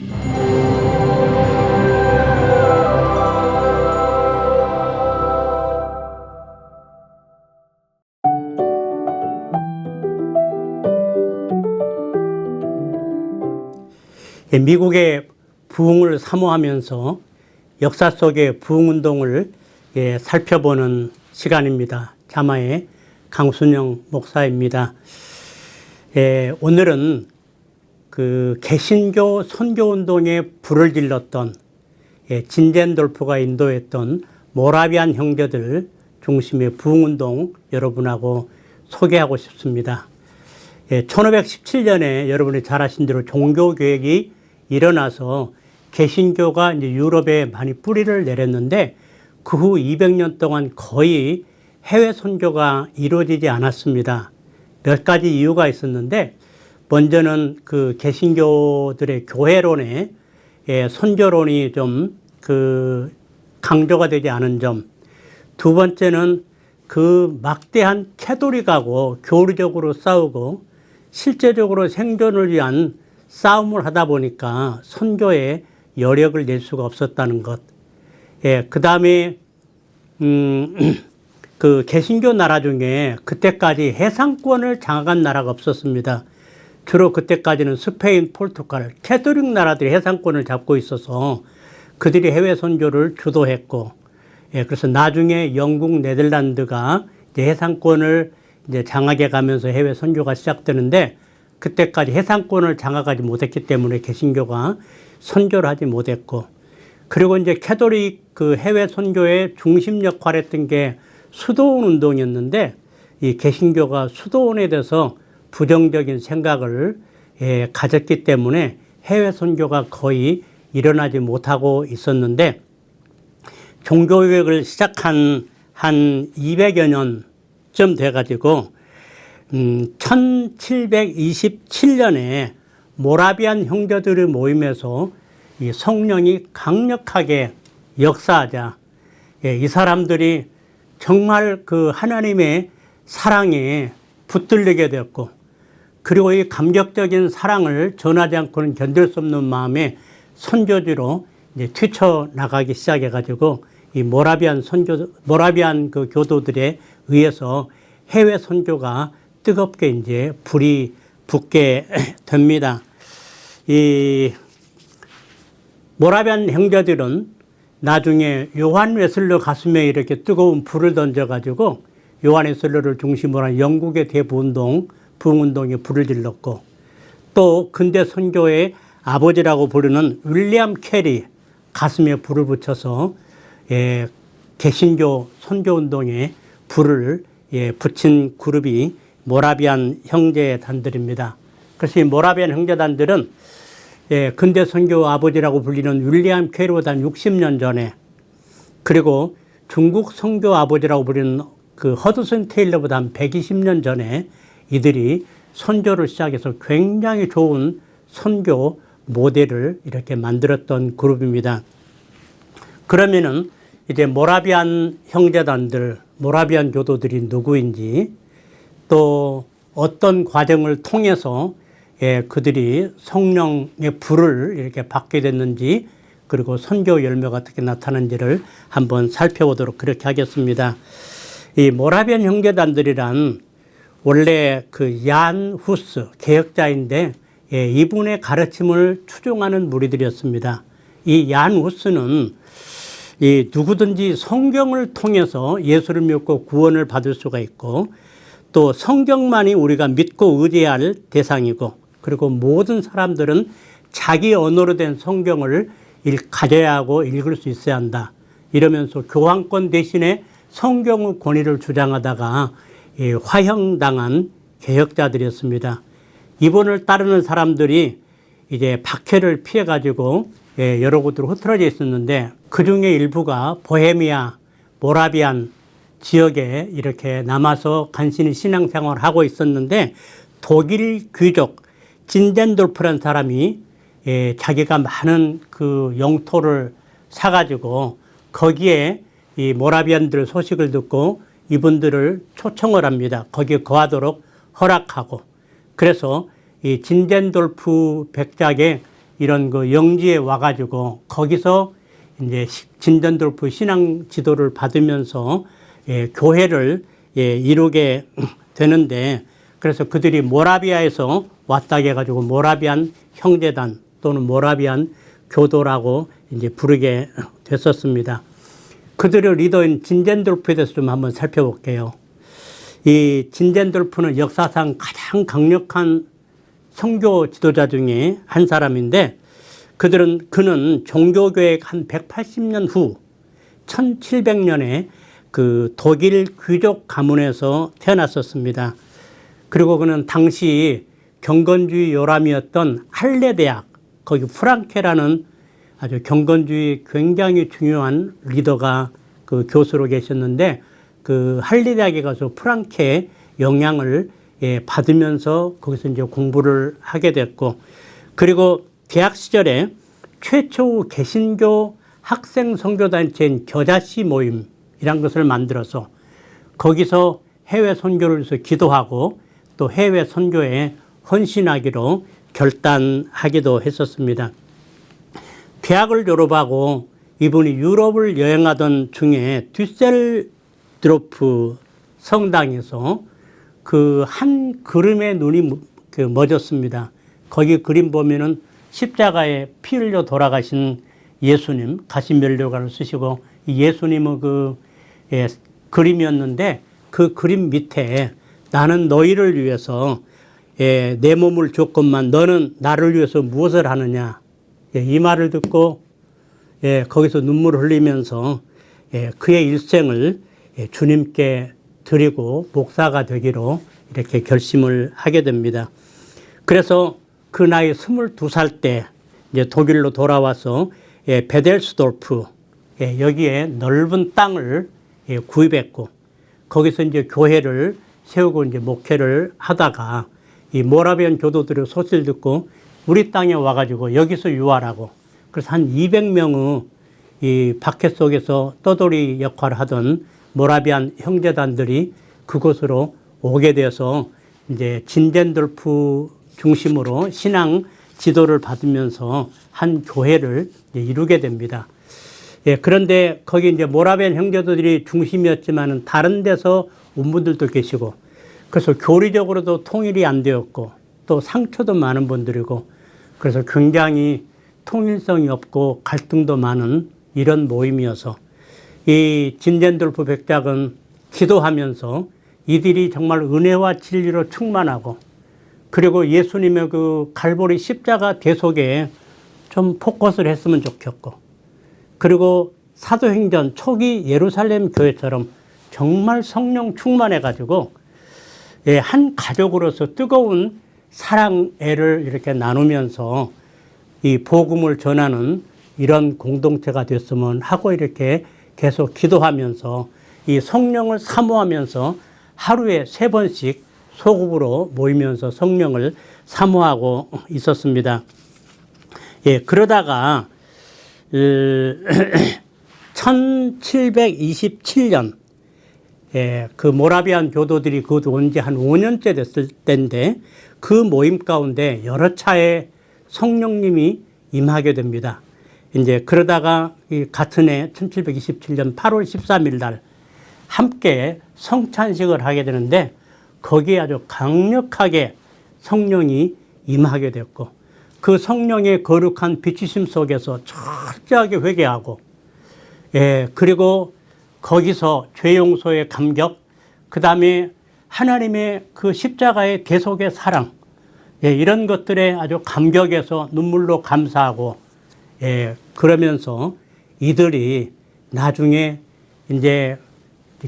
예, 미국의 부흥을 사모하면서 역사 속의 부흥 운동을 예, 살펴보는 시간입니다. 자마의 강순영 목사입니다. 예, 오늘은 그 개신교 선교 운동에 불을 질렀던 예, 진젠돌프가 인도했던 모라비안 형제들 중심의 부흥 운동 여러분하고 소개하고 싶습니다. 예, 1517년에 여러분이 잘 아신 대로 종교 개혁이 일어나서 개신교가 이제 유럽에 많이 뿌리를 내렸는데 그 후 200년 동안 거의 해외 선교가 이루어지지 않았습니다. 몇 가지 이유가 있었는데 먼저는 그 개신교들의 교회론에 예, 선교론이 좀 그 강조가 되지 않은 점. 두 번째는 그 막대한 캐도릭하고 교리적으로 싸우고 실제적으로 생존을 위한 싸움을 하다 보니까 선교에 여력을 낼 수가 없었다는 것. 예, 그 다음에, 음, 그 개신교 나라 중에 그때까지 해상권을 장악한 나라가 없었습니다. 주로 그때까지는 스페인, 포르투갈, 캐토릭 나라들이 해상권을 잡고 있어서 그들이 해외 선교를 주도했고, 예, 그래서 나중에 영국, 네덜란드가 이제 해상권을 이제 장악해 가면서 해외 선교가 시작되는데 그때까지 해상권을 장악하지 못했기 때문에 개신교가 선교를 하지 못했고 그리고 이제 캐도릭 그 해외 선교의 중심 역할을 했던 게 수도원 운동이었는데 이 개신교가 수도원에 대해서 부정적인 생각을 예, 가졌기 때문에 해외 선교가 거의 일어나지 못하고 있었는데 종교개혁을 시작한 한 200여 년쯤 돼가지고 음, 1727년에 모라비안 형제들의 모임에서 이 성령이 강력하게 역사하자 예, 이 사람들이 정말 그 하나님의 사랑에 붙들리게 되었고 그리고 이 감격적인 사랑을 전하지 않고는 견딜 수 없는 마음에 선교지로 이제 튀쳐 나가기 시작해 가지고 이 모라비안 선교 모라비안 그 교도들에 의해서 해외 선교가 뜨겁게 이제 불이 붙게 됩니다. 이 모라비안 형제들은 나중에 요한 웨슬러 가슴에 이렇게 뜨거운 불을 던져가지고 요한 웨슬러를 중심으로 한 영국의 대부운동, 부흥운동에 불을 질렀고 또 근대 선교의 아버지라고 부르는 윌리엄 캐리 가슴에 불을 붙여서 예, 개신교 선교운동에 불을 예, 붙인 그룹이 모라비안 형제단들입니다. 그래서 이 모라비안 형제단들은 예, 근대 선교 아버지라고 불리는 윌리엄 캐리보다 60년 전에 그리고 중국 선교 아버지라고 불리는 그 허드슨 테일러보다 한 120년 전에 이들이 선교를 시작해서 굉장히 좋은 선교 모델을 이렇게 만들었던 그룹입니다. 그러면은 이제 모라비안 형제단들, 모라비안 교도들이 누구인지 또 어떤 과정을 통해서 예, 그들이 성령의 불을 이렇게 받게 됐는지 그리고 선교 열매가 어떻게 나타난지를 한번 살펴보도록 그렇게 하겠습니다. 이 모라비안 형제단들이란 원래 그 얀 후스 개혁자인데 예, 이분의 가르침을 추종하는 무리들이었습니다. 이 얀 후스는 이 누구든지 성경을 통해서 예수를 믿고 구원을 받을 수가 있고 또 성경만이 우리가 믿고 의지해야 할 대상이고 그리고 모든 사람들은 자기 언어로 된 성경을 가져야 하고 읽을 수 있어야 한다. 이러면서 교황권 대신에 성경의 권위를 주장하다가 화형당한 개혁자들이었습니다. 이분을 따르는 사람들이 이제 박해를 피해가지고 여러 곳으로 흩어져 있었는데 그 중에 일부가 보헤미아, 모라비안 지역에 이렇게 남아서 간신히 신앙생활을 하고 있었는데 독일 귀족 진덴돌프라는 사람이 예, 자기가 많은 그 영토를 사가지고 거기에 이 모라비안들 소식을 듣고 이분들을 초청을 합니다. 거기에 거하도록 허락하고 그래서 이 진덴돌프 백작의 이런 그 영지에 와가지고 거기서 이제 시- 진전돌프 신앙 지도를 받으면서 예, 교회를 예, 이루게 되는데 그래서 그들이 모라비아에서 왔다 해가지고 모라비안 형제단 또는 모라비안 교도라고 이제 부르게 됐었습니다. 그들의 리더인 진젠돌프에 대해서 좀 한번 살펴볼게요. 이 진젠돌프는 역사상 가장 강력한 성교 지도자 중에 한 사람인데 그들은 그는 종교교획 한 180년 후 1700년에 그 독일 귀족 가문에서 태어났었습니다. 그리고 그는 당시 경건주의 요람이었던 할레 대학 거기 프랑케라는 아주 경건주의 굉장히 중요한 리더가 그 교수로 계셨는데 그 할리 대학에 가서 프랑케 영향을 예, 받으면서 거기서 이제 공부를 하게 됐고 그리고 대학 시절에 최초 개신교 학생 선교단체인 겨자씨 모임이란 것을 만들어서 거기서 해외 선교를 위해서 기도하고 또 해외 선교에 헌신하기로 결단하기도 했었습니다. 대학을 졸업하고 이분이 유럽을 여행하던 중에 듀셀드로프 성당에서 그 한 그림에 눈이 무- 그 멎었습니다. 거기 그림 보면은 십자가에 피 흘려 돌아가신 예수님 가시면류관을 쓰시고 이 예수님의 그 예, 그림이었는데 그 그림 밑에 나는 너희를 위해서 예, 내 몸을 줬건만 너는 나를 위해서 무엇을 하느냐 예, 이 말을 듣고 예, 거기서 눈물을 흘리면서 예, 그의 일생을 예, 주님께 드리고 목사가 되기로 이렇게 결심을 하게 됩니다. 그래서 그 나이 22살 때 이제 독일로 돌아와서 예, 베델스돌프 예, 여기에 넓은 땅을 예, 구입했고 거기서 이제 교회를 세우고 이제 목회를 하다가 이 모라비안 교도들의 소식을 듣고 우리 땅에 와가지고 여기서 유활하고 그래서 한 200명의 이 바켓 속에서 떠돌이 역할을 하던 모라비안 형제단들이 그곳으로 오게 되어서 이제 진덴돌프 중심으로 신앙 지도를 받으면서 한 교회를 이루게 됩니다. 예, 그런데 거기 이제 모라비안 형제들이 중심이었지만은 다른 데서 온 분들도 계시고 그래서 교리적으로도 통일이 안 되었고 또 상처도 많은 분들이고 그래서 굉장히 통일성이 없고 갈등도 많은 이런 모임이어서 이 진젠돌프 백작은 기도하면서 이들이 정말 은혜와 진리로 충만하고 그리고 예수님의 그 갈보리 십자가 대속에 좀 포커스를 했으면 좋겠고 그리고 사도행전 초기 예루살렘 교회처럼 정말 성령 충만해 가지고 예, 한 가족으로서 뜨거운 사랑 애를 이렇게 나누면서 이 복음을 전하는 이런 공동체가 됐으면 하고 이렇게 계속 기도하면서 이 성령을 사모하면서 하루에 세 번씩 소급으로 모이면서 성령을 사모하고 있었습니다. 예, 그러다가 그 1727년 예, 그 모라비안 교도들이 그것도 온지 한 5년째 됐을 때인데 그 모임 가운데 여러 차례 성령님이 임하게 됩니다. 이제 그러다가 이 같은 해 1727년 8월 13일 날 함께 성찬식을 하게 되는데 거기에 아주 강력하게 성령이 임하게 됐고 그 성령의 거룩한 비추심 속에서 철저하게 회개하고 예, 그리고 거기서 죄 용서의 감격, 그 다음에 하나님의 그 십자가의 대속의 사랑, 예, 이런 것들에 아주 감격해서 눈물로 감사하고, 예, 그러면서 이들이 나중에 이제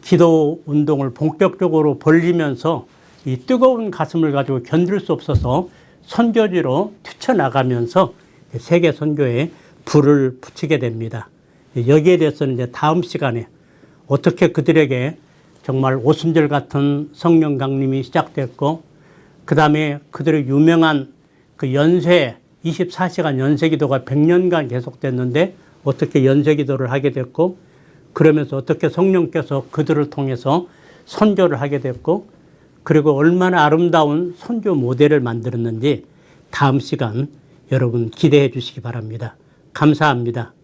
기도 운동을 본격적으로 벌리면서 이 뜨거운 가슴을 가지고 견딜 수 없어서 선교지로 뛰쳐나가면서 세계 선교에 불을 붙이게 됩니다. 여기에 대해서는 이제 다음 시간에 어떻게 그들에게 정말 오순절 같은 성령 강림이 시작됐고 그 다음에 그들의 유명한 그 연쇄 24시간 연쇄 기도가 100년간 계속됐는데 어떻게 연쇄 기도를 하게 됐고 그러면서 어떻게 성령께서 그들을 통해서 선교를 하게 됐고 그리고 얼마나 아름다운 선교 모델을 만들었는지 다음 시간 여러분 기대해 주시기 바랍니다. 감사합니다.